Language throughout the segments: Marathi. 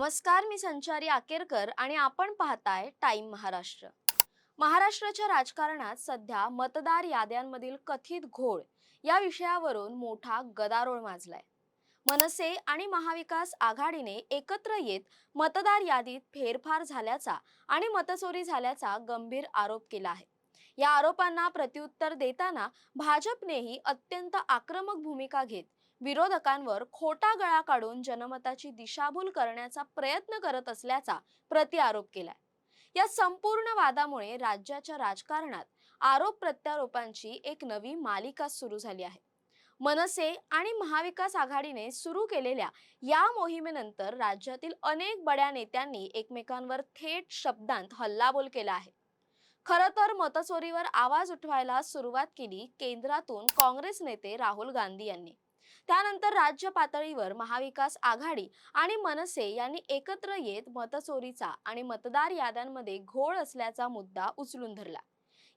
नमस्कार मी संचारी आकेरकर आणि आपण पाहताय टाइम महाराष्ट्र. महाराष्ट्राच्या राजकारणात सध्या मतदार याद्यांमधील कथित घोळ या विषयावरून मोठा गदारोळ माजलाय. मनसे आणि महाविकास आघाडीने एकत्र येत मतदार यादीत फेरफार झाल्याचा आणि मतचोरी झाल्याचा गंभीर आरोप केला आहे. या आरोपांना प्रत्युत्तर देताना भाजपनेही अत्यंत आक्रमक भूमिका घेत विरोधकांवर खोटा गळा काढून जनमताची दिशाभूल करण्याचा प्रयत्न करत असल्याचा प्रतिआरोप केलाय. या संपूर्ण वादामुळे राज्याच्या राजकारणात आरोप प्रत्यारोपांची एक नवी मालिका सुरू झाली आहे. मनसे आणि महाविकास आघाडीने सुरू केलेल्या या मोहिमेनंतर राज्यातील अनेक बड्या नेत्यांनी एकमेकांवर थेट शब्दांत हल्लाबोल केला आहे. खरं तर मतचोरीवर आवाज उठवायला सुरुवात केली केंद्रातून काँग्रेस नेते राहुल गांधी यांनी. त्यानंतर राज्य पातळीवर महाविकास आघाडी आणि मनसे यांनी एकत्र येत मतचोरीचा आणि मतदार याद्यांमध्ये घोळ असल्याचा मुद्दा उचलून धरला.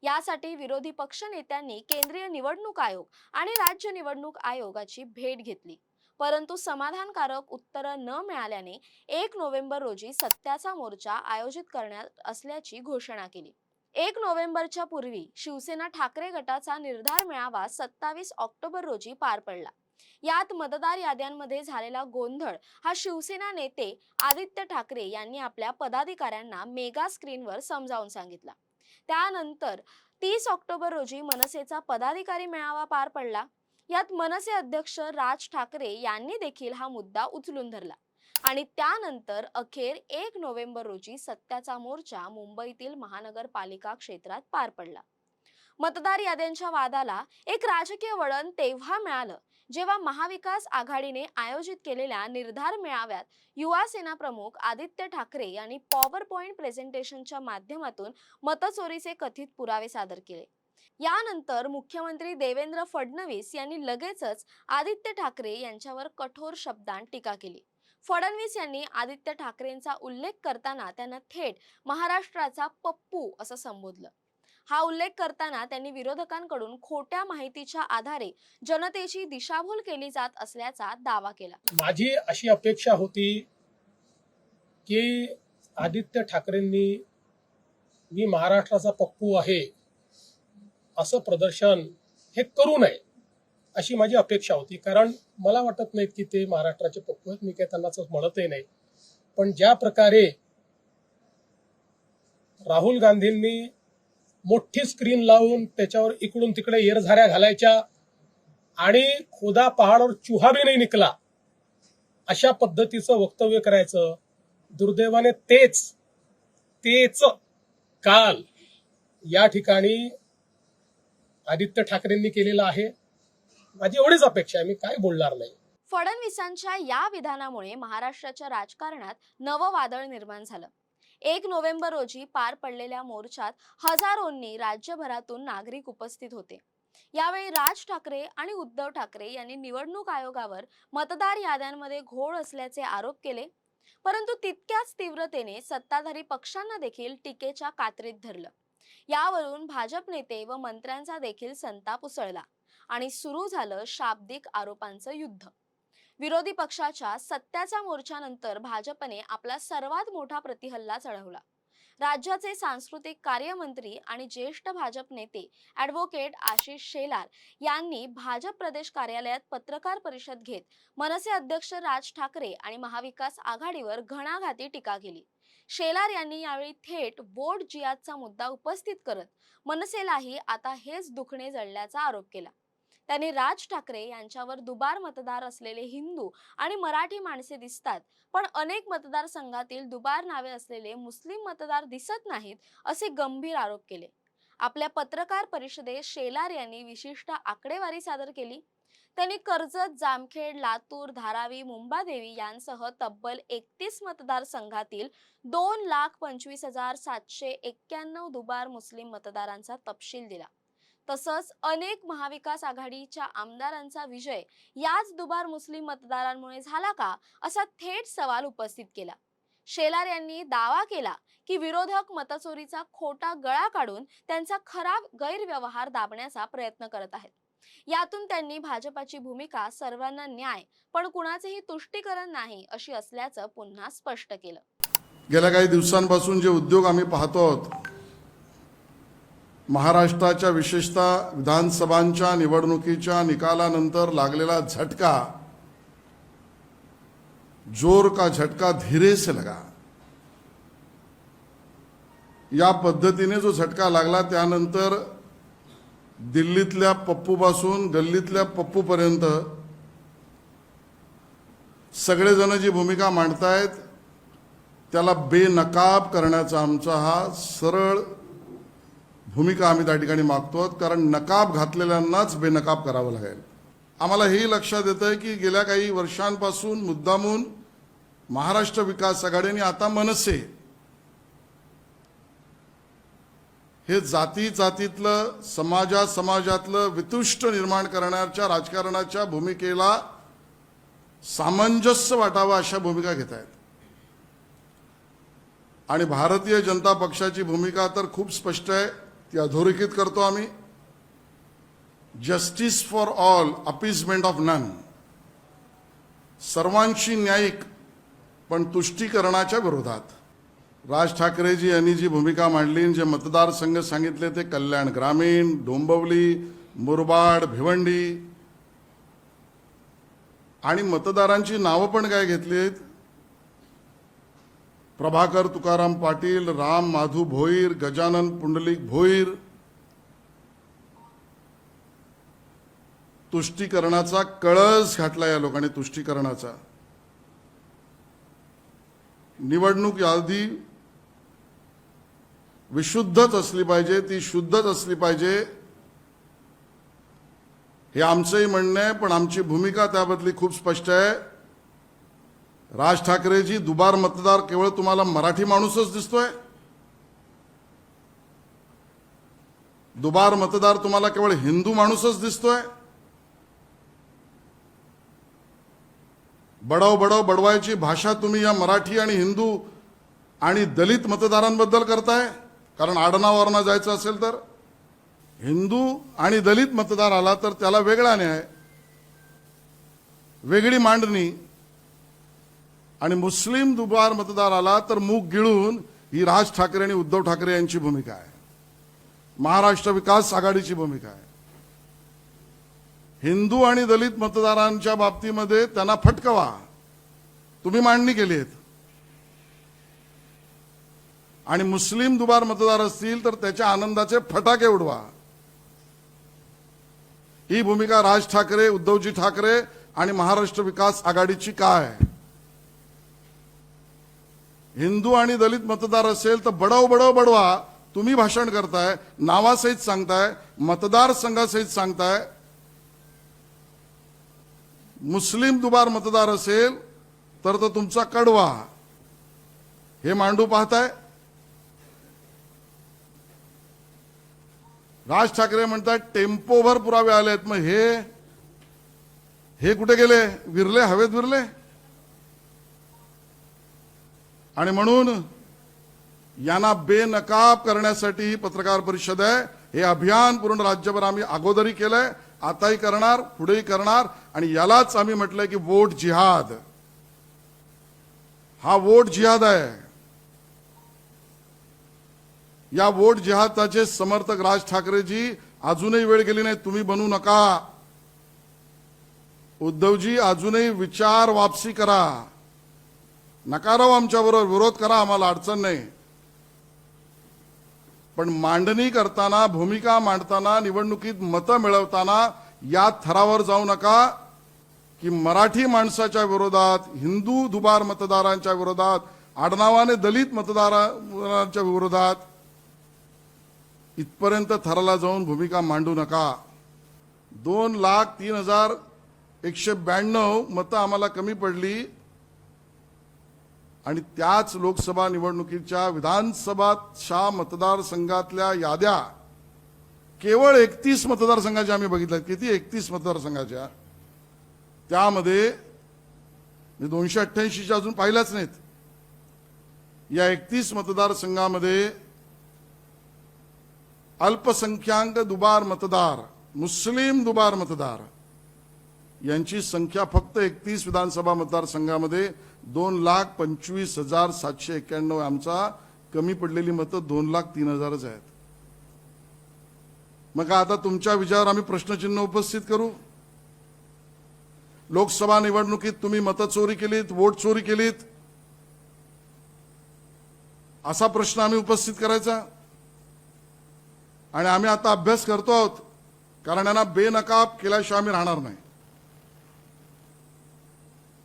यासाठी विरोधी पक्ष नेत्यांनी केंद्रीय निवडणूक आयोग आणि राज्य निवडणूक आयोगाची भेट घेतली. परंतु समाधानकारक उत्तरं न मिळाल्याने एक नोव्हेंबर रोजी सत्याचा मोर्चा आयोजित करण्यात असल्याची घोषणा केली. एक नोव्हेंबरच्या पूर्वी शिवसेना ठाकरे गटाचा निर्धार मेळावा सत्तावीस ऑक्टोबर रोजी पार पडला. यात मतदार याद्यांमध्ये झालेला गोंधळ हा शिवसेना नेते आदित्य ठाकरे यांनी आपल्या पदाधिकाऱ्यांना मेगा स्क्रीनवर समजावून सांगितला. त्यानंतर तीस ऑक्टोबर रोजी मनसेचा पदाधिकारी मेळावा पार पडला. यात मनसे अध्यक्ष राज ठाकरे यांनी देखील हा मुद्दा उचलून धरला. आणि त्यानंतर अखेर एक नोव्हेंबर रोजी सत्याचा मोर्चा मुंबईतील महानगरपालिका क्षेत्रात पार पडला. मतदार याद्यांच्या वादाला एक राजकीय वळण तेव्हा मिळालं जेव्हा महाविकास आघाडीने आयोजित केलेल्या निर्धार मेळाव्यात युवा सेना प्रमुख आदित्य ठाकरे यांनी पॉवर पॉइंट प्रेझेंटेशनच्या माध्यमातून मतचोरीचे कथित पुरावे सादर केले. यानंतर मुख्यमंत्री देवेंद्र फडणवीस यांनी लगेचच आदित्य ठाकरे यांच्यावर कठोर शब्दांत टीका केली. फडणवीस यांनी आदित्य ठाकरेंचा उल्लेख करताना त्यांना थेट महाराष्ट्राचा पप्पू असं संबोधलं. हा उल्लेख करताना त्यांनी विरोधकांकडून खोट्या माहितीच्या आधारे जनतेची दिशाभूल केली जात असल्याचा दावा केला. माझी अशी अपेक्षा होती की आदित्य ठाकरेंनी मी महाराष्ट्राचा पप्पू आहे असं प्रदर्शन हे करू नये अशी माझी अपेक्षा होती. कारण मला वाटत नाहीत की ते महाराष्ट्राचे पप्पू आहेत. मी काही त्यांना म्हणतही नाही. पण ज्या प्रकारे राहुल गांधींनी मोठी स्क्रीन लावून त्याच्यावर इकडून तिकडे येरझाऱ्या घालायच्या आणि खोदा पहाडवर चुहा भी नाही निकला. अशा पद्धतीचं वक्तव्य करायचं. दुर्दैवाने तेच तेच काल या ठिकाणी आदित्य ठाकरेंनी केलेलं आहे. माझी एवढीच अपेक्षा आहे मी काय बोलणार नाही. फडणवीसांच्या या विधानामुळे महाराष्ट्राच्या राजकारणात नवं वादळ निर्माण झालं. एक नोव्हेंबर रोजी पार पडलेल्या मोर्चात हजारोंनी राज्यभरातून नागरिक उपस्थित होते. यावेळी राज ठाकरे आणि उद्धव ठाकरे यांनी निवडणूक आयोगावर मतदार याद्यांमध्ये घोळ असल्याचे आरोप केले. परंतु तितक्याच तीव्रतेने सत्ताधारी पक्षांना देखील टीकेच्या कात्रीत धरलं. यावरून भाजप नेते व मंत्र्यांचा देखील संताप उसळला आणि सुरू झालं शाब्दिक आरोपांचं युद्ध. विरोधी पक्षाच्या सत्याच्या मोर्चानंतर भाजपने आपला सर्वात मोठा प्रतिहल्ला चढवला. राज्याचे सांस्कृतिक कार्यमंत्री आणि ज्येष्ठ भाजप नेते ॲडव्होकेट आशिष शेलार यांनी भाजप प्रदेश कार्यालयात पत्रकार परिषद घेत मनसे अध्यक्ष राज ठाकरे आणि महाविकास आघाडीवर घणाघाती टीका केली. शेलार यांनी यावेळी थेट वोट जियादचा मुद्दा उपस्थित करत मनसेलाही आता हेच दुखणे जळल्याचा आरोप केला. त्यांनी राज ठाकरे यांच्यावर दुबार मतदार असलेले हिंदू आणि मराठी माणसे दिसतात. पण अनेक मतदारसंघातील दुबार नावे असलेले मुस्लिम मतदार दिसत नाहीत असे गंभीर आरोप केले. आपल्या पत्रकार परिषदेत शेलार यांनी विशिष्ट आकडेवारी सादर केली. त्यांनी कर्जत जामखेड लातूर धारावी मुंबादेवी यांसह तब्बल एकतीस मतदारसंघातील दोन लाख पंचवीस हजार सातशे एक्क्याण्णव दुबार मुस्लिम मतदारांचा तपशील दिला. तसंच अनेक महाविकास आघाडीच्या आमदारांचा विजय याच दुबार मुस्लिम मतदारांमुळे झाला का असा थेट सवाल उपस्थित केला. शेलार यांनी दावा केला की विरोधक मतचोरीचा खोटा गळा काढून त्यांचा खराब गैरव्यवहार दाबण्याचा प्रयत्न करत आहेत. यातून त्यांनी भाजपाची भूमिका सर्वांना न्याय पण कुणाचेही तुष्टीकरण नाही अशी असल्याचं पुन्हा स्पष्ट केलं. गेल्या काही दिवसांपासून जे उद्योग आम्ही पाहतो आहोत महाराष्ट्राच्या विशेषतः विधानसभांच्या निवडणुकीच्या निकालानंतर लागलेला झटका जोर का झटका धीरे से लगा. या पद्धतीने जो झटका लागला त्यानंतर दिल्लीतल्या पप्पूपासून गल्लीतल्या पप्पूपर्यंत सगळेजण जी भूमिका मांडतायत त्याला बेनकाब करण्याचा आमचा हा सरळ भूमिका आम्ही त्या ठिकाणी मागतो आहोत. कारण नकाब घातलेल्यांनाच बेनकाब करावं लागेल. आम्हाला हेही लक्षात येतं आहे की गेल्या काही वर्षांपासून मुद्दामून महाराष्ट्र विकास आघाडी आणि आता मनसे हे जाती जातीतलं समाजा समाजातलं वितुष्ट निर्माण करण्याच्या राजकारणाच्या भूमिकेला सामंजस्य वाटावं अशा भूमिका घेत आहेत. आणि भारतीय जनता पक्षाची भूमिका तर खूप स्पष्ट आहे. ती अधोरेखित करतो आम्ही. Justice for all appeasement of none सर्वांशी न्यायिक पण तुष्टीकरणाच्या विरोधात. राज ठाकरेजी यांनी जी भूमिका मांडली जे मतदारसंघ सांगितले ते कल्याण ग्रामीण डोंबवली मुरबाड भिवंडी. आणि मतदारांची नावं पण काय घेतली आहेत प्रभाकर तुकाराम पाटील राम माधू भोईर गजानन पुंडलिक भोईर. तुष्टीकरणाचा कळस घातला या लोकांनी तुष्टीकरणाचा. निवडणूक यादी विशुद्धच असली पाहिजे ती शुद्धच असली पाहिजे हे आमचंही म्हणणं आहे पण आमची भूमिका त्याबद्दली खूप स्पष्ट आहे. राज ठाकरेजी दुबार मतदार केवळ तुम्हाला मराठी माणूसच दिसतोय. दुबार मतदार तुम्हाला केवळ हिंदू माणूसच दिसतोय. बडव बडव बडवायची भाषा तुम्ही या मराठी आणि हिंदू आणि दलित मतदारांबद्दल करताय. कारण आडनावरना जायचं असेल तर हिंदू आणि दलित मतदार आला तर त्याला वेगळा न्याय. वेगळी मांडणी. आणि मुस्लिम दुबार मतदार आला तर मूग गिळून ही राज ठाकरे आणि उद्धव ठाकरे यांची भूमिका आहे. महाराष्ट्र विकास आघाडीची भूमिका आहे. हिंदू आणि दलित मतदारांच्या बाबतीमध्ये त्यांना फटकवा. तुम्ही मांडणी केली आहेत. आणि मुस्लिम दुबार मतदार असतील तर त्याच्या आनंदाचे फटाके उडवा. ही भूमिका राज ठाकरे उद्धवजी ठाकरे आणि महाराष्ट्र विकास आघाडीची काय आहे? हिंदू आणि दलित मतदार असेल तर बडव बडव बडवा. तुम्ही भाषण करताय नावासहित सांगताय मतदारसंघासहित सांगताय. मुस्लिम दुबार मतदार असेल तर तो तुमचा कडवा. हे मांडू पाहताय. राज ठाकरे म्हणतात टेम्पोभर पुरावे आले आहेत मग हे हे कुठे गेले? विरले हवेत विरले? आणि म्हणून यांना बेनकाब करण्यासाठी ही पत्रकार परिषद आहे. हे अभियान पूर्ण राज्यभर आम्ही अगोदरी केलंय. आताही करणार पुढेही करणार. आणि यालाच आम्ही म्हटलंय की वोट जिहाद. हा वोट जिहाद आहे. या वोट जिहादाचे समर्थक राज ठाकरेजी अजूनही वेळ गेली नाही तुम्ही बनू नका. उद्धवजी अजूनही विचार वापसी करा. नकाराव आमच्याबरोबर विरोध करा आम्हाला अडचण नाही. पण मांडणी करताना भूमिका मांडताना निवडणुकीत मतं मिळवताना या थरावर जाऊ नका की मराठी माणसाच्या विरोधात हिंदू दुबार मतदारांच्या विरोधात आडनावाने दलित मतदारांच्या विरोधात इथपर्यंत थराला जाऊन भूमिका मांडू नका. दोन लाख तीन हजार एकशे ब्याण्णव मतं आम्हाला कमी पडली. आणि त्याच लोकसभा निवडणुकीच्या विधानसभाच्या मतदारसंघातल्या याद्या केवळ एकतीस मतदारसंघाच्या आम्ही बघितल्या. किती? एकतीस मतदारसंघाच्या. त्यामध्ये मी दोनशे अठ्ठ्याऐंशीच्या अजून पाहिल्याच नाहीत. या एकतीस मतदारसंघामध्ये अल्पसंख्याक दुबार मतदार मुस्लिम दुबार मतदार यांची संख्या फक्त एकतीस विधानसभा मतदारसंघामध्ये दोन लाख पंचवीस हजार सातशे एक्क्याण्णव आमचा कमी पडलेली मतं दोन लाख तीन हजारच आहेत. मग आता तुमच्या विचारावर आम्ही प्रश्नचिन्ह उपस्थित करू. लोकसभा निवडणुकीत तुम्ही मतं चोरी केलीत वोट चोरी केलीत. असा प्रश्न आम्ही उपस्थित करायचा. आणि आम्ही आता अभ्यास करतो आहोत. कारण यांना बेनकाब केल्याशिवाय आम्ही राहणार नाही.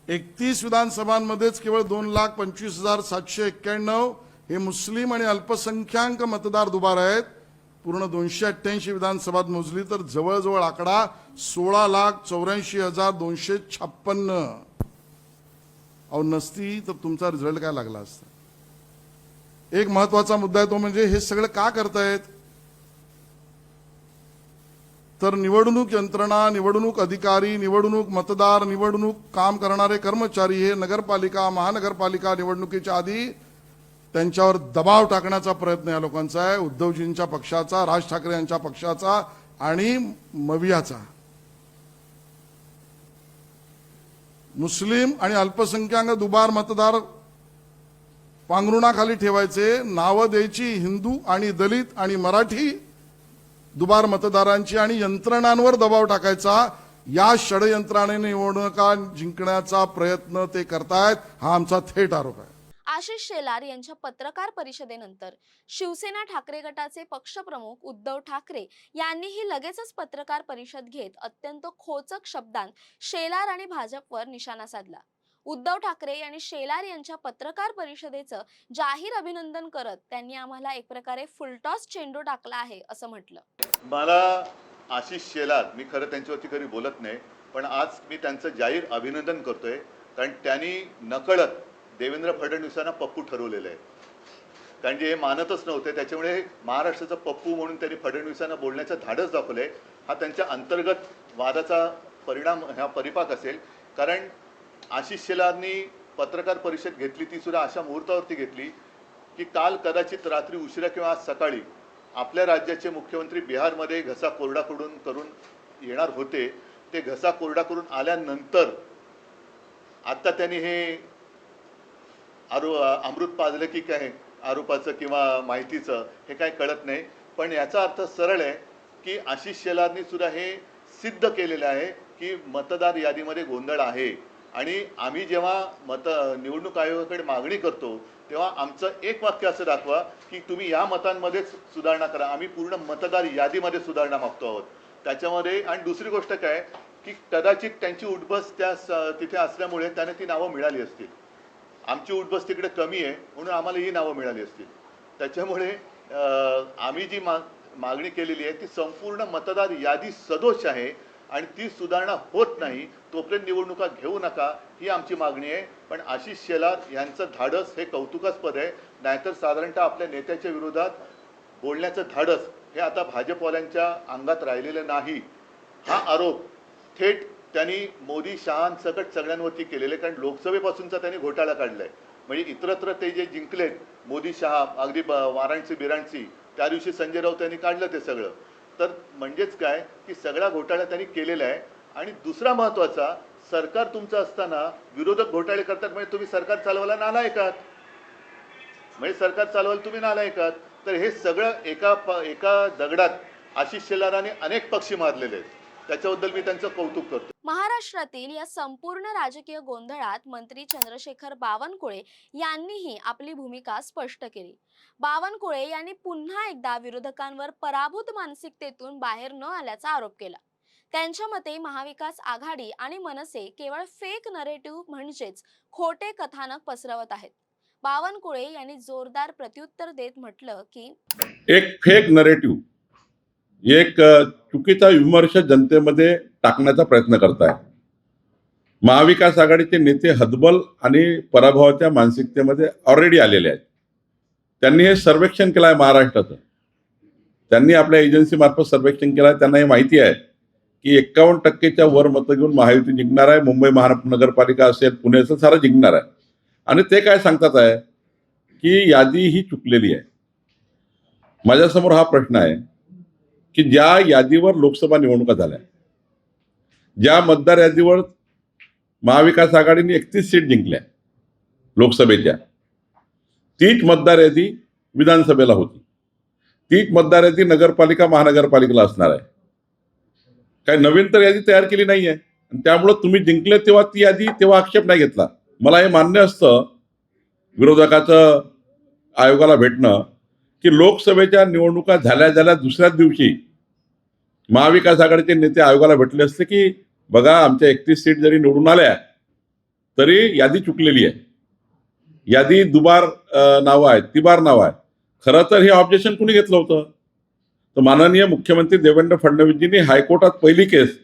एकतीस विधानसभांमध्येच केवळ दोन लाख पंचवीस हजार सातशे एक्क्याण्णव हे मुस्लिम आणि अल्पसंख्याक मतदार दुबार आहेत. पूर्ण दोनशे अठ्ठ्याऐंशी विधानसभात मोजली तर जवळजवळ आकडा सोळा लाख चौऱ्याऐंशी हजार दोनशे छप्पन्न. अहो नसती तर तुमचा रिझल्ट काय लागला असता? एक महत्त्वाचा मुद्दा आहे तो म्हणजे हे सगळं का करतायत? तर निवडणूक यंत्रणा निवडणूक अधिकारी निवडणूक मतदार निवडणूक काम करणारे कर्मचारी हे नगरपालिका महानगरपालिका निवडणुकीच्या आधी त्यांच्यावर दबाव टाकण्याचा प्रयत्न या लोकांचा आहे. उद्धवजींच्या पक्षाचा राज ठाकरे यांच्या पक्षाचा आणि मवियाचा. मुस्लिम आणि अल्पसंख्याक दुबार मतदार पांघरुणाखाली ठेवायचे नावं द्यायची हिंदू आणि दलित आणि मराठी दुबार मतदारांची आणि यंत्रणांवर दबाव टाकायचा या षडयंत्राने निवडणुका जिंकण्याचा प्रयत्न ते करतायत हा आमचा थेट आरोप आहे. आशिष शेलार यांच्या पत्रकार परिषदेनंतर शिवसेना ठाकरे गटाचे पक्षप्रमुख उद्धव ठाकरे यांनीही लगेचच पत्रकार परिषद घेत अत्यंत खोचक शब्दांत शेलार आणि भाजपवर निशाणा साधला. उद्धव ठाकरे यांनी शेलार यांच्या पत्रकार परिषदेचं जाहीर अभिनंदन करत त्यांनी आम्हाला एक प्रकारे फुलटॉस चेंडू टाकला आहे असं म्हटलं. मला आशिष शेलार मी खरं त्यांच्यावरती कधी बोलत नाही पण आज मी त्यांचं जाहीर अभिनंदन करतोय कारण त्यांनी नकळत देवेंद्र फडणवीसांना पप्पू ठरवलेलं आहे कारण जे हे मानतच नव्हते त्याच्यामुळे महाराष्ट्राचं पप्पू म्हणून त्यांनी फडणवीसांना बोलण्याचं धाडस दाखवलंय हा त्यांच्या अंतर्गत वादाचा परिणाम ह्या परिपाक असेल. कारण आशिष शेलारनी पत्रकार परिषद घेतली ती सुद्धा अशा मुहूर्तावरती घेतली की काल कदाचित रात्री उशिरा किंवा आज सकाळी आपल्या राज्याचे मुख्यमंत्री बिहारमध्ये घसा कोरडा करून करून येणार होते. ते घसा कोरडा करून आल्यानंतर आत्ता त्यांनी हे आरो अमृत पाजलं की काय आरोपाचं किंवा माहितीचं हे काय कळत नाही. पण याचा अर्थ सरळ आहे की आशिष शेलारनी सुद्धा हे सिद्ध केलेलं आहे की मतदार यादीमध्ये गोंधळ आहे. आणि आम्ही जेव्हा मत निवडणूक आयोगाकडे मागणी करतो तेव्हा आमचं एक वाक्य असं दाखवा की तुम्ही या मतांमध्येच सुधारणा करा. आम्ही पूर्ण मतदार यादीमध्ये सुधारणा मागतो आहोत. त्याच्यामध्ये आणि दुसरी गोष्ट काय की कदाचित त्यांची उठबस त्या तिथे असल्यामुळे त्यांना ती नावं मिळाली असतील. आमची उठबस तिकडे कमी आहे म्हणून आम्हाला ही नावं मिळाली असतील. त्याच्यामुळे आम्ही जी मा मागणी केलेली आहे ती संपूर्ण मतदार यादी सदोष आहे. आणि ती सुधारणा होत नाही तोपर्यंत निवडणुका घेऊ नका ही आमची मागणी आहे. पण आशिष शेलार यांचं धाडस हे कौतुकास्पद आहे. नाहीतर साधारणतः आपल्या नेत्याच्या विरोधात बोलण्याचं धाडस हे आता भाजपवाल्यांच्या अंगात राहिलेलं नाही. हा आरोप थेट त्यांनी मोदी शहांसकट सगळ्यांवरती केलेले कारण लोकसभेपासूनचा त्यांनी घोटाळा काढलाय. म्हणजे इतरत्र ते जे जिंकलेत मोदी शहा अगदी ब- वाराणसी बिराणसी त्या दिवशी संजय राऊत यांनी काढलं ते सगळं. तर म्हणजेच काय की सगळा घोटाळा त्यांनी केलेला आहे. आणि दुसरा महत्त्वाचा सरकार तुमचं असताना विरोधक घोटाळे करतात म्हणजे तुम्ही सरकार चालवायला नालायकात. म्हणजे सरकार चालवायला तुम्ही नालायकात. तर हे सगळं एका प- एका दगडात आशिष शेलाराने अनेक पक्षी मारलेले आहेत. त्याच्याबद्दल मी त्यांचं कौतुक करतो महाराष्ट्रातील या संपूर्ण राजकीय गोंधळात मंत्री चंद्रशेखर बावनकुळे यांनीही आपली भूमिका स्पष्ट केली. बावनकुळे यांनी पुन्हा एकदा विरोधकांवर पराभूत मानसिकतेतून बाहेर न आल्याचा आरोप केला. त्यांच्या मते महाविकास आघाडी आणि मनसे केवळ फेक नरेटिव्ह म्हणजेच खोटे कथानक पसरवत आहेत. बावनकुळे यांनी जोरदार प्रत्युत्तर देत म्हटलं की एक फेक नरेटिव्ह एक चुकीचा विमर्श जनतेमध्ये टाकण्याचा प्रयत्न करताय. महाविकास आघाडीचे नेते हतबल आणि पराभवाच्या मानसिकतेमध्ये ऑलरेडी आलेले आहेत. त्यांनी हे सर्वेक्षण केलं आहे महाराष्ट्राचं. त्यांनी आपल्या एजन्सीमार्फत सर्वेक्षण केलं आहे त्यांना हे माहिती आहे की एक्कावन्न टक्केच्या वर मतं घेऊन महायुती जिंकणार आहे मुंबई महानगरपालिका असेल पुण्याचं सारं जिंकणार आहे. आणि ते काय सांगतात आहे की यादी ही चुकलेली आहे. माझ्यासमोर हा प्रश्न आहे. की ज्या यादीवर लोकसभा निवडणुका झाल्या ज्या मतदार यादीवर महाविकास आघाडीने एकतीस सीट जिंकल्या लोकसभेच्या तीच मतदार यादी विधानसभेला होती. तीच मतदार यादी नगरपालिका महानगरपालिकेला असणार आहे. काही नवीन तर यादी तयार केली नाही आहे आणि त्यामुळं तुम्ही जिंकले तेव्हा ती यादी तेव्हा आक्षेप नाही घेतला. मला हे मान्य असतं विरोधकाचं आयोगाला भेटणं की लोकसभेच्या निवडणुका झाल्या झाल्या दुसऱ्याच दिवशी महाविकास आघाडीचे नेते आयोगाला भेटले असते की बघा आमच्या एकतीस सीट जरी निवडून आल्या तरी यादी चुकलेली आहे. यादी दुबार नावं आहेत तिबार नावं आहेत. खरं तर हे ऑब्जेक्शन कुणी घेतलं होतं? तर माननीय मुख्यमंत्री देवेंद्र फडणवीसजींनी हायकोर्टात पहिली केस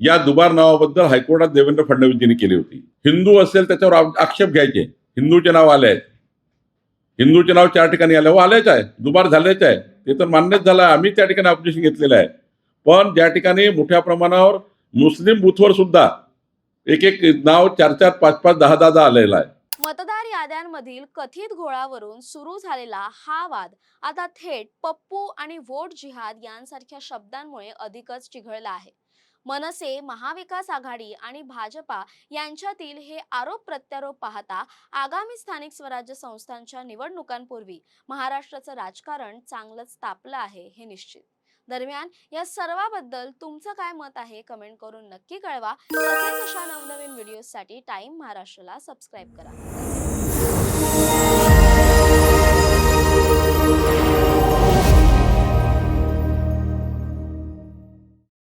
या दुबार नावाबद्दल हायकोर्टात देवेंद्र फडणवीसजींनी केली होती. हिंदू असेल त्याच्यावर आक्षेप घ्यायचे. हिंदूचे नाव आले आहेत. हिंदूचे नाव चार ठिकाणी आले. हो आलेच आहे. दुबार झालेच आहे. ते तर मान्यच झालं आम्ही त्या ठिकाणी ऑब्जेक्शन घेतलेलं आहे. पण ज्या ठिकाणी मोठ्या प्रमाणावर मुस्लिम बुथवर सुद्धा एक एक नाव चार चार पाच पाच दहा दहा आलेलं आहे. मतदार याद्यांमधील कथित घोळावरून सुरू झालेला हा वाद आता थेट पप्पू आणि वोट जिहाद यांसारख्या शब्दांमुळे अधिकच चिघळला आहे. मनसे महाविकास आघाडी आणि भाजपा यांच्यातील हे आरोप प्रत्यारोप पाहता आगामी स्थानिक स्वराज्य संस्थांच्या निवडणुकांपूर्वी महाराष्ट्राचं राजकारण चांगलंच तापलं आहे हे निश्चित. दरम्यान या सर्वाबद्दल तुमचं काय मत आहे? कमेंट करून नक्की कळवा. तसेच अशा नवनवीन व्हिडिओसाठी टाइम महाराष्ट्राला सबस्क्राईब करा.